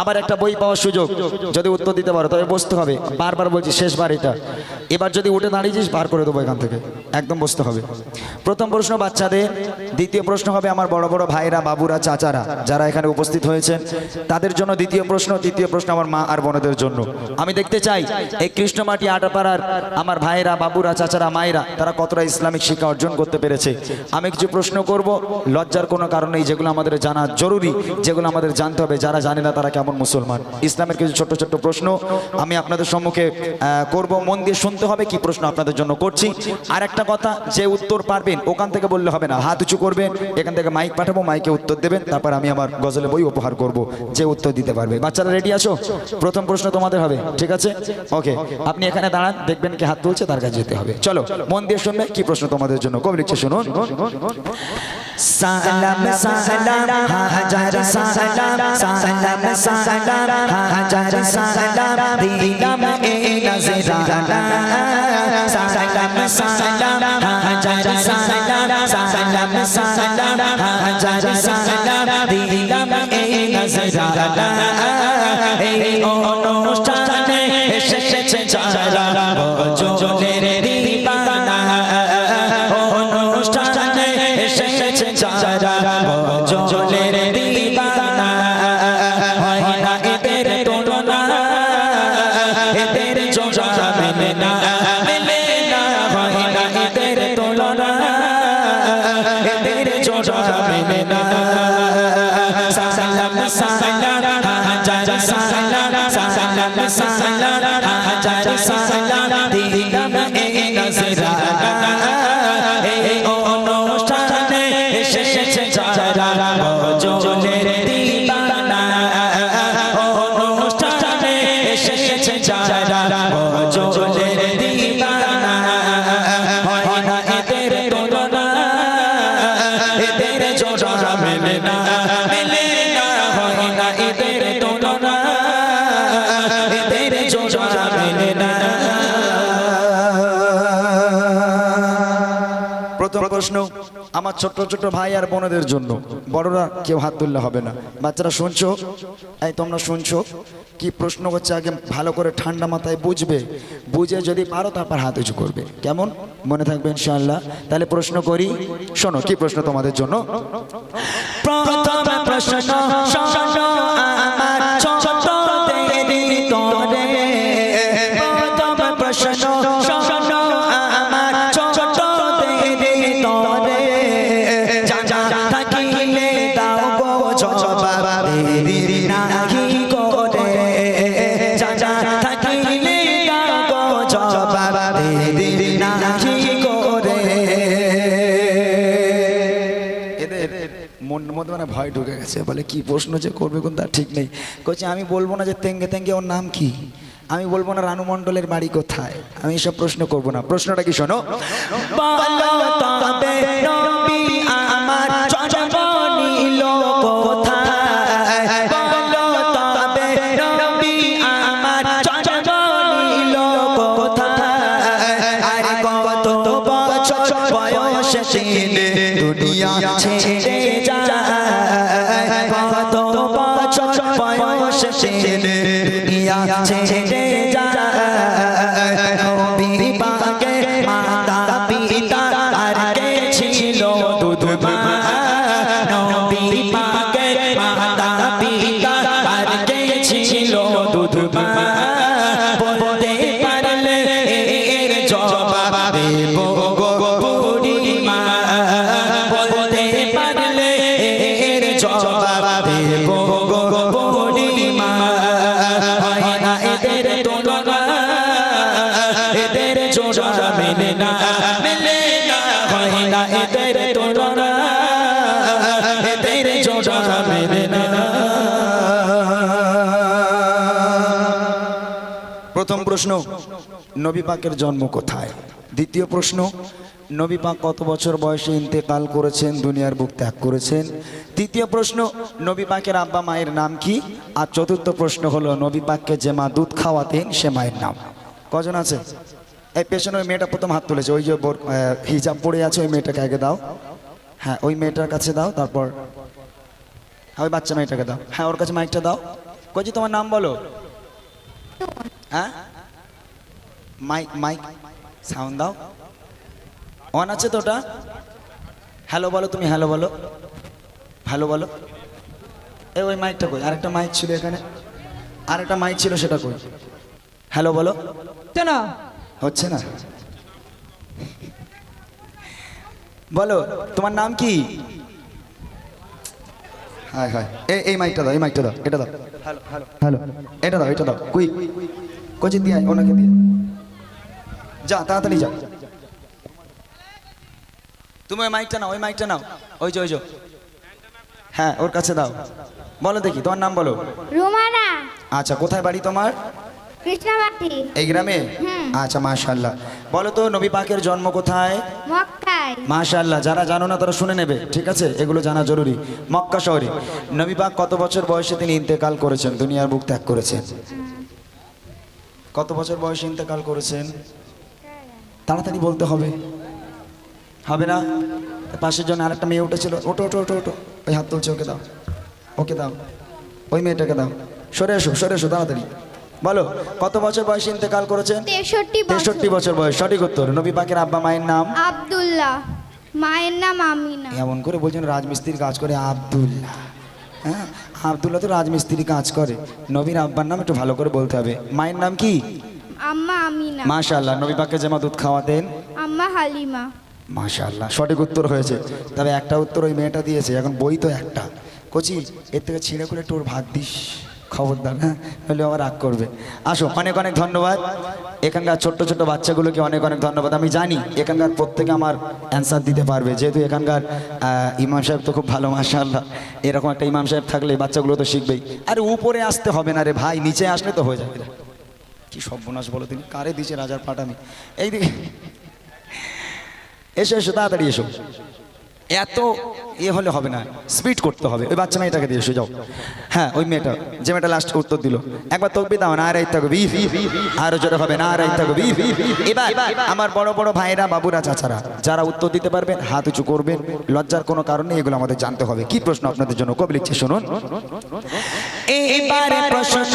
আবার একটা বই পাওয়ার সুযোগ, যদি উত্তর দিতে পারো, তবে বসতে হবে। বারবার বলছি, শেষবার এটা। এবার যদি উঠে দাঁড়িয়েছিস বার করে দেবো এখান থেকে। একদম বসতে হবে। প্রথম প্রশ্ন, বাচ্চাদের। দ্বিতীয় প্রশ্ন হবে আমার বড় বড় ভাইরা, বাবুরা, চাচারা, যারা এখানে উপস্থিত হয়েছেন। তাদের জন্য দ্বিতীয় প্রশ্ন, তৃতীয় প্রশ্ন আমার মা আর বোনদের জন্য। আমি দেখতে চাই, এই কৃষ্ণমাটি আটাপাড়ার আমার ভাইরা, বাবুরা, চাচারা, মায়েরা, তারা কতটা ইসলামিক শিক্ষা অর্জন করতে পেরেছে? আমি কিছু প্রশ্ন করব। লজ্জার কোনো কারণেই যেগুলো আমাদের জানা জরুরি, যেগুলো আমাদের জানতে হবে। যারা জানে না তারা কেমন মুসলমান। ইসলামের কিছু ছোট্ট ছোট্ট প্রশ্ন আমি আপনাদের সম্মুখে করব। মন দিয়ে শুনতে হবে কি প্রশ্ন আপনাদের জন্য করছি। আর একটা কথা, যে উত্তর পারবেন, ওখান থেকে বললে হবে না। হাত উঁচু করবেন, এখান থেকে মাইক পাঠাবো, মাইকে উত্তর দেবেন, তারপর আমি আমার গজলে বই উপহার করব, যে উত্তর দিতে পারবে। বাচ্চারা রেডি আছো? প্রথম প্রশ্ন তোমাদের হবে, ঠিক আছে? ওকে আপনি এখানে দাঁড়ান, দেখবেন কি হাত তুলছে, তার কাছে যেতে হবে। চলো, মন দিয়ে শুনবে কি প্রশ্ন তোমাদের জন্য। কবি লিখছে, শুনুন। সালাম সালাম হাজার সালাম সালাম সালাম, হাজার সালাম, দিলাম এ নজরানা। সালাম সালাম, হাজার সালাম সালাম সালাম, হাজার সালাম। এসেছে যারা জলের দিবানা আমার ছোট্ট ছোট্ট ভাই আর বোনদের জন্য। বড়রা কেউ হাত তুললে হবে না। বাচ্চারা শুনছো? এই তোমরা শুনছো? কি প্রশ্ন করছে? আগে ভালো করে ঠান্ডা মাথায় বুঝবে। বুঝে যদি পারো, তারপর হাত উঁচু করবে। কেমন? মনে থাকবে ইনশাআল্লাহ। তাহলে প্রশ্ন করি। শোনো, কি প্রশ্ন তোমাদের জন্য? প্রথম প্রশ্ন আমার মধ্যে মানে ভয় ঢুকে গেছে। বলে, কি প্রশ্ন যে করবে কোন তার ঠিক নেই? কচ্ছে আমি বলব না যে তেঙ্গে তেঙ্গে ওর নাম কি? আমি বলব না রানু মণ্ডলের বাড়ি কোথায়? আমি এসব প্রশ্ন করব না। প্রশ্নটা কি শোনো? জোড়া মেলে না মেলে না, হয় না এদের তুলনা। এদের জোড়া মেলে না। প্রথম প্রশ্ন, নবী পাকের জন্ম কোথায়? দ্বিতীয় প্রশ্ন, নবী পাক কত বছর বয়সে ইন্তেকাল করেছেন, দুনিয়ার বুক ত্যাগ করেছেন? তৃতীয় প্রশ্ন, নবী পাকের আব্বা মায়ের নাম কি? আর চতুর্থ প্রশ্ন হলো, নবী পাককে যে মা দুধ খাওয়াতেন, সে মায়ের নাম। কজন আছে? এই পেছনে ওই মেয়েটা প্রথম হাত তুলেছে, ওই যে হিজাব পড়ে আছে, ওই মেয়েটাকে আগে দাও। হ্যাঁ ওই মেয়েটার কাছে দাও, তারপর হ্যাঁ ওই বাচ্চা মেয়েটাকে দাও। হ্যাঁ ওর কাছে মাইকটা দাও। কইছি তোমার নাম বলো? হ্যাঁ? মাইক মাইক সাউন্ড দাও। অন আছে তো ওটা? হ্যালো বলো তুমি, হ্যালো বলো। হ্যালো বলো। এ, ওই মাইকটা কই? আরেকটা মাইক ছিল এখানে। আরেকটা মাইক ছিল সেটা কই? হ্যালো বলো। না হচ্ছে না বলো তোমার নাম কি? হায় হায় এই মাইকটা দাও এই মাইকটা দাও এটা দাও। হ্যালো হ্যালো হ্যালো এটা দাও এটা দাও কুই। কোচি দিয়ে ওনাকে দিয়ে। যা তাড়াতাড়ি যা। তুমি ওই মাইকটা নাও ওই মাইকটা নাও। ওই যে ওই যে। হ্যাঁ ওর কাছে দাও। বলো দেখি তোমার নাম বলো। রুমানা। আচ্ছা কোথায় বাড়ি তোমার? কৃষ্ণবাটি। এই গ্রামে? আচ্ছা মাশাল্লাহ বলো তো নবী পাকের জন্ম কোথায়? মক্কায়। মাশাল্লাহ যারা জানো না তারা শুনে নেবে ঠিক আছে? এগুলো জানা জরুরি। মক্কা শহরে। নবী পাক কত বছর বয়সে তিনি ইন্তেকাল করেছেন? দুনিয়ার বুক ত্যাগ করেছেন। কত বছর বয়সে ইন্তেকাল করেছেন? তাড়াতাড়ি বলতে হবে। হবে না? পাশের জন্য আরেকটা মেয়ে উঠেছিল। ওটো ওটো ওটো ওটো ওই হাত তুলছে ওকে দাও। ওকে দাও। ওই মেয়েটাকে দাও। সরে এসো সরে এসো তাড়াতাড়ি। বলো কত বছর বয়সে ইন্তেকাল করেছেন? তেষট্টি বছর। বয়স সঠিক উত্তর। নবী পাকের আব্বা মায়ের নাম? আবদুল্লাহ। মায়ের নাম আমিনা। এমন করে বলছেন রাজমিস্ত্রির কাজ করে আব্দুল্লাহ। হ্যাঁ আব্দুল্লাহ তো রাজমিস্ত্রি কাজ করে। নবীর আব্বার নাম একটু ভালো করে বলতে হবে। মায়ের নাম কি? আম্মা আমিনা। মাশাআল্লাহ নবী পাকে যেমন দুধ খাওয়াতেন? আম্মা হালিমা। মাশাআল্লাহ সঠিক উত্তর হয়েছে। তবে একটা উত্তর ওই মেয়েটা দিয়েছে এখন বই তো একটা। কচি এর থেকে ছিঁড়ে করে একটু ওর ভাগ দিস। খবরদার হ্যাঁ? নইলে আবার রাগ করবে। আসো, অনেক অনেক ধন্যবাদ। এখানকার ছোট্ট ছোট্ট বাচ্চাগুলোকে অনেক অনেক ধন্যবাদ। আমি জানি এখানকার প্রত্যেকে আমার অ্যান্সার দিতে পারবে। যেহেতু এখানকার ইমাম সাহেব তো খুব ভালো, মাশাআল্লাহ। এরকম একটা ইমাম সাহেব থাকলে বাচ্চাগুলো তো শিখবেই। আরে উপরে আসতে হবে না রে ভাই, নিচে আসলে তো হয়ে যাবে। কি সর্বনাশ বলো তিনি কারে দিচ্ছে রাজার পাটানি এইদিকে। এসো এসো, তাড়াতাড়ি এসো। এত এ হলে হবে না স্পিড করতে হবে। ওই বাচ্চা মেয়েটাকে দিয়ে এসে যাও। হ্যাঁ ওই মেয়েটা, যে মেয়েটা লাস্ট উত্তর দিল। একবার তকবি দাও, না রাইত থাকো বি আরও জোরে হবে, না রাইত থাকো বি এবার আমার বড় বড় ভাইরা বাবুরা, চাচারা, যারা উত্তর দিতে পারবেন, হাত উঁচু করবেন, লজ্জার কোনো কারণে এগুলো আমাদের জানতে হবে। কি প্রশ্ন আপনাদের জন্য? কবি লিখছে, শুনুন। এবারে প্রশ্ন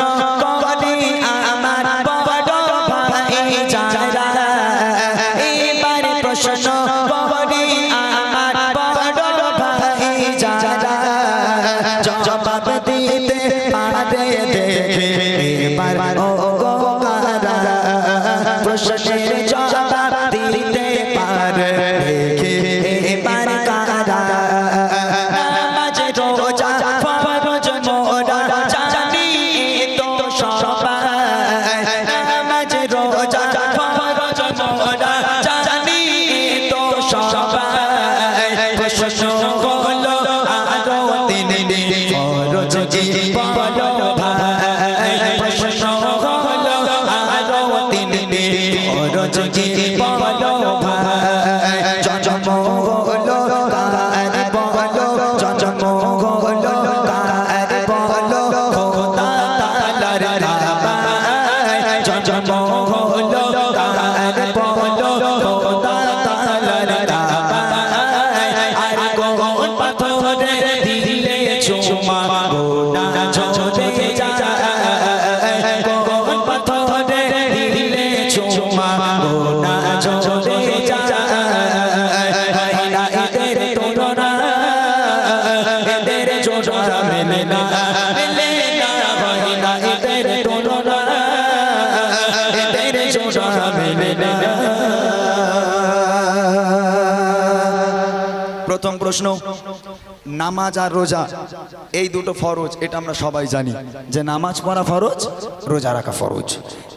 আমার জবাব দিতে পাথরে দিলে চুমা গোনা প্রথম প্রশ্ন, নামাজ আর রোজা, এই দুটো ফরজ, এটা আমরা সবাই জানি। যে নামাজ পড়া ফরজ, রোজা রাখা ফরজ।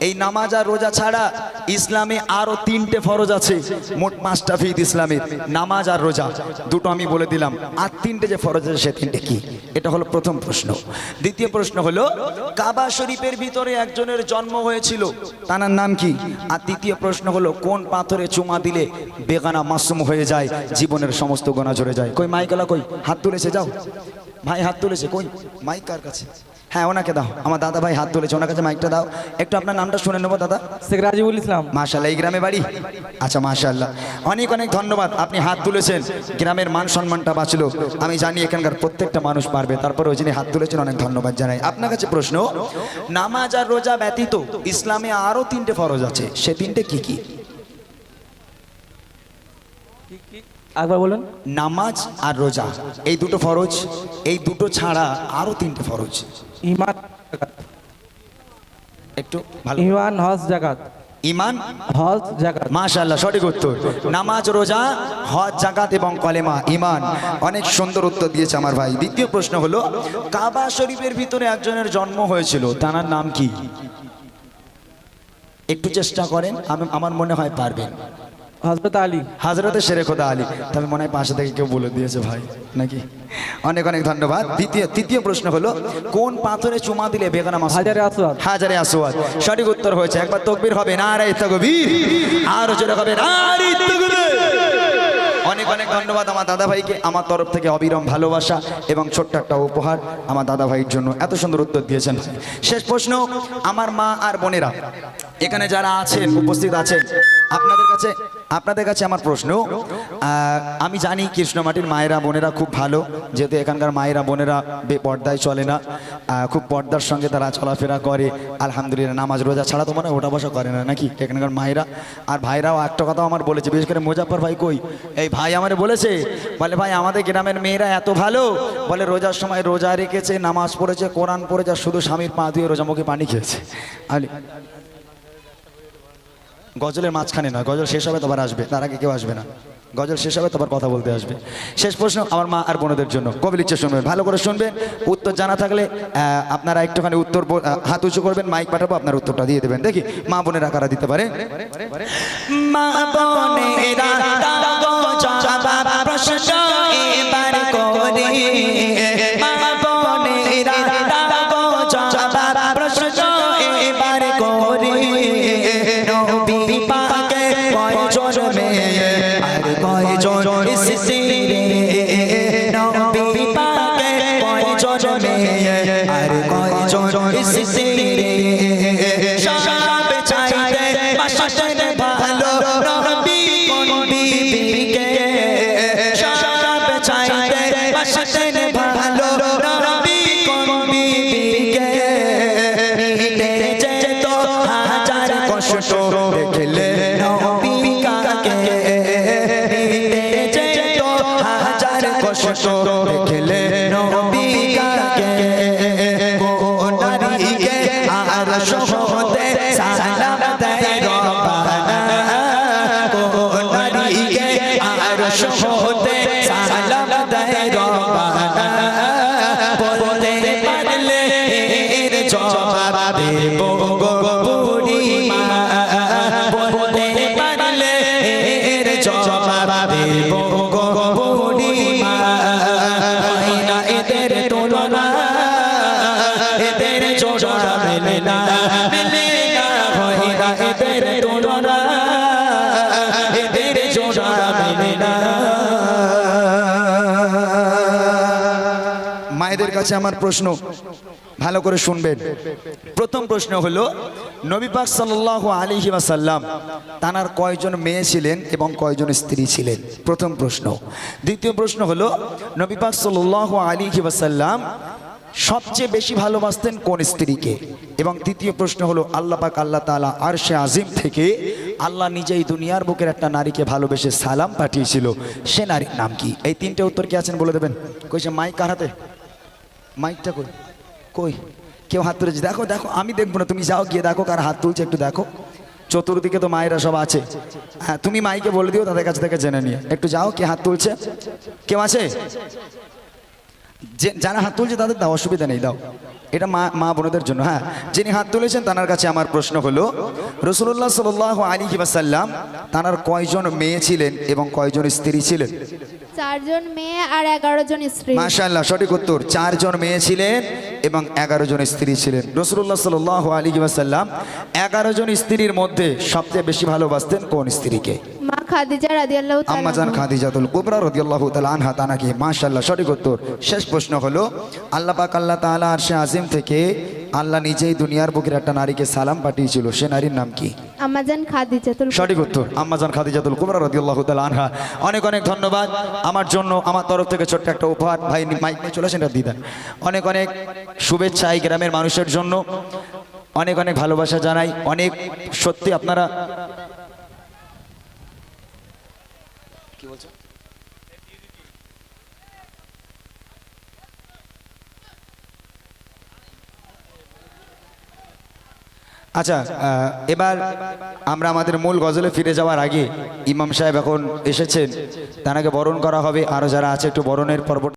এই নামাজ আর রোজা ছাড়া ইসলামে আরও তিনটে ফরজ আছে। মোট পাঁচটা ফিদ ইসলামের নামাজ আর রোজা। দুটো আমি বলে দিলাম। আর তিনটে যে ফরজ আছে, সে তিনটে কি? এটা হলো প্রথম প্রশ্ন। দ্বিতীয় প্রশ্ন হলো, কাবা শরীফের ভিতরে একজনের জন্ম হয়েছিল, তার নাম কি? আর তৃতীয় প্রশ্ন হলো, কোন পাথরে চুমা দিলে বেগানা মাসুম হয়ে যায়, জীবনের সমস্ত গোনা ঝরে যায়? কই মাইকালা কই? হাত তুলেছে, যাও। ভাই, হাত তুলেছে, কই? মাইক কার কাছে? হ্যাঁ ওনাকে দাও। আমার দাদা ভাই হাত তুলেছে ওনার কাছে মাইকটা দাও। একটু আপনার নামটা শুনে নেব দাদা। শেখ রাজিবুল ইসলাম। মাশাল্লাহ এই গ্রামে বাড়ি? আচ্ছা মাশাল্লাহ অনেক অনেক ধন্যবাদ আপনি হাত তুলেছেন। গ্রামের মান সম্মানটা বাঁচলো। আমি জানি এখানকার প্রত্যেকটা মানুষ পারবে তারপরে ওই যিনি হাত তুলেছেন অনেক ধন্যবাদ জানাই। আপনার কাছে প্রশ্ন নামাজ আর রোজা ব্যতীত ইসলামে আরও তিনটে ফরজ আছে। সে তিনটে কি কি? একবার বলুন। নামাজ আর রোজা এই দুটো ফরজ এই দুটো ছাড়া আরও তিনটে ফরজ। ইমান একটু ভালো। ইমান হজ জাকাত। ইমান? হজ জাকাত। মাশাল্লাহ সঠিক উত্তর। নামাজ রোজা হজ জাকাত এবং কলেমা ইমান। অনেক সুন্দর উত্তর দিয়েছে আমার ভাই। দ্বিতীয় প্রশ্ন হলো কাবা শরীফের ভিতরে একজনের জন্ম হয়েছিল তার নাম কি? একটু চেষ্টা করেন আমি আমার মনে হয় পারবেন। হজরত আলী। হাজরতে শেরে খোদা আলী। তবে মনে হয় পাশে থেকে কেউ বলে দিয়েছে ভাই নাকি? অনেক অনেক ধন্যবাদ। দ্বিতীয় তৃতীয় প্রশ্ন হলো কোন পাথরে চুমা দিলে বেগানা মাস হাজারে আসওয়াদ। হাজারে আসওয়াদ। সঠিক উত্তর হয়েছে একবার তকবির হবে না রে তকবীর। আর জোরে হবে না রে তকবীর। অনেক অনেক ধন্যবাদ আমার দাদা ভাইকে আমার তরফ থেকে অবিরম ভালোবাসা এবং ছোট্ট একটা উপহার আমার দাদা ভাইয়ের জন্য। এত সুন্দর উত্তর দিয়েছেন শেষ প্রশ্ন আমার মা আর বোনেরা এখানে যারা আছেন উপস্থিত আছেন আপনাদের কাছে আপনাদের কাছে আমার প্রশ্ন। আমি জানি কৃষ্ণমাটির মায়েরা, বোনেরা খুব ভালো, যেহেতু এখানকার মায়েরা, বোনেরা বেপর্দায় চলে না। খুব পর্দার সঙ্গে তারা চলাফেরা করে, আলহামদুলিল্লাহ নামাজ, রোজা ছাড়া তো মানে ওটা বসা করে না, নাকি এখানকার মায়েরা? আর ভাইরাও একটা কথাও আমার বলেছে, বিশেষ করে মুজাফর ভাই কই? এই ভাই আমার বলেছে, বলে, ভাই, আমাদের গ্রামের মেয়েরা এত ভালো। বলে, রোজার সময় রোজা রেখেছে, নামাজ পড়েছে, কোরআন পড়েছে শুধু স্বামীর পা ধুয়ে রোজা মুখে পানি খেয়েছে। আলি গজলের মাঝখানে নয়, গজল শেষ হবে তোমার আসবে, তার আগে কেউ আসবে না। গজল শেষ হবে তোমার কথা বলতে আসবে। শেষ প্রশ্ন আমার মা আর বোনদের জন্য কবিল ইচ্ছে শুনবেন, ভালো করে শুনবেন, উত্তর জানা থাকলে আপনারা একটুখানি উত্তর হাত উঁচু করবেন মাইক পাঠাবো, আপনার উত্তরটা দিয়ে দেবেন। দেখি, মা বোনেরা কারা দিতে পারে? মা কষ্ট দেখলে নবী নিতে যেত হাজার কষ্ট দেখলে নবী নারীকে আর সহতে সালাম দেয় রব্বানা কোন নারীকে আর সহতে সালাম দেয় রব্বানা বলতে পারলে জবাব দেব গো। কাছে আমার প্রশ্ন। ভালো করে শুনবেন। প্রথম প্রশ্ন হলো, নবী পাক সাল্লাল্লাহু আলাইহি ওয়াসাল্লাম তানার কয়জন মেয়ে ছিলেন এবং কয়জন স্ত্রী ছিলেন? প্রথম প্রশ্ন। দ্বিতীয় প্রশ্ন হলো, নবী পাক সাল্লাল্লাহু আলাইহি ওয়াসাল্লাম সবচেয়ে বেশি ভালোবাসতেন কোন স্ত্রীকে? এবং তৃতীয় প্রশ্ন হলো, আল্লাহ পাক আল্লাহ তাআলা আরশে আজিম থেকে আল্লাহ নিজেই দুনিয়ার বুকের একটা নারীকে ভালোবেসে সালাম পাঠিয়েছিল। সে নারীর নাম কি? এই তিনটে উত্তর কি আছেন বলে দেবেন? কইছে, মাইক কার হাতে? মাইকটা কই? কই? কেউ হাত তুলেছে? দেখো দেখো, আমি দেখব না। তুমি যাও গিয়ে দেখো, কার হাত তুলছে একটু দেখো। চতুর্দিকে তো মায়েরা সব আছে। হ্যাঁ তুমি মাইকে বলে দিও, তাদের কাছ থেকে জেনে নিয়ে একটু যাও, কে হাত তুলছে? কেউ আছে? যারা হাত তুলছে তাদের দাও, অসুবিধা নেই, দাও। এটা মা মা বোনদের জন্য। হ্যাঁ যিনি হাত তুলেছেন তার কাছে আমার প্রশ্ন হলো রসুল্লাহ সাল আলী বাসাল্লাম তার কয়জন মেয়ে ছিলেন এবং কয়জন স্ত্রী ছিলেন? চারজন মেয়ে আর এগারো জন স্ত্রী। মাশাল্লাহ সঠিক উত্তর। চারজন মেয়ে ছিলেন এবং এগারো জন স্ত্রী ছিলেন। রসুল্লাহ সাল আলী ওয়াসাল্লাম এগারো জন স্ত্রীর মধ্যে সবচেয়ে বেশি ভালোবাসতেন কোন স্ত্রীকে? মা খাদিজা রাদিয়াল্লাহু তাআলা আম্মাজান খাদিজাতুল কুবরা রাদিয়াল্লাহু তাআলা আনহা তানাকে মাশাআল্লাহ সঠিক উত্তর। শেষ প্রশ্ন হলো আল্লাহ পাক আল্লাহ তাআলা আরশে আজিম থেকে আল্লাহ নিজেই দুনিয়ার বুকের একটা নারীকে সালাম পাঠিয়েছিল। সে নারীর নাম কি? আম্মাজান খাদিজাতুল সঠিক উত্তর। আম্মাজান খাদিজাতুল কুবরা রাদিয়াল্লাহু তাআলা আনহা। অনেক অনেক ধন্যবাদ। আমার জন্য, আমার তরফ থেকে ছোট্ট একটা উপহার। ভাই মাইক নিয়ে চলে আসেন দিদা। অনেক অনেক শুভেচ্ছা গ্রামের মানুষের জন্য। অনেক অনেক ভালোবাসা জানাই। অনেক সত্যি আপনারা আচ্ছা এবার আমরা আমাদের মূল গজলে ফিরে যাওয়ার আগে ইমাম সাহেব এখন এসেছেন। তাকে বরণ করা হবে। আরও যারা আছে একটু বরণের পর্ব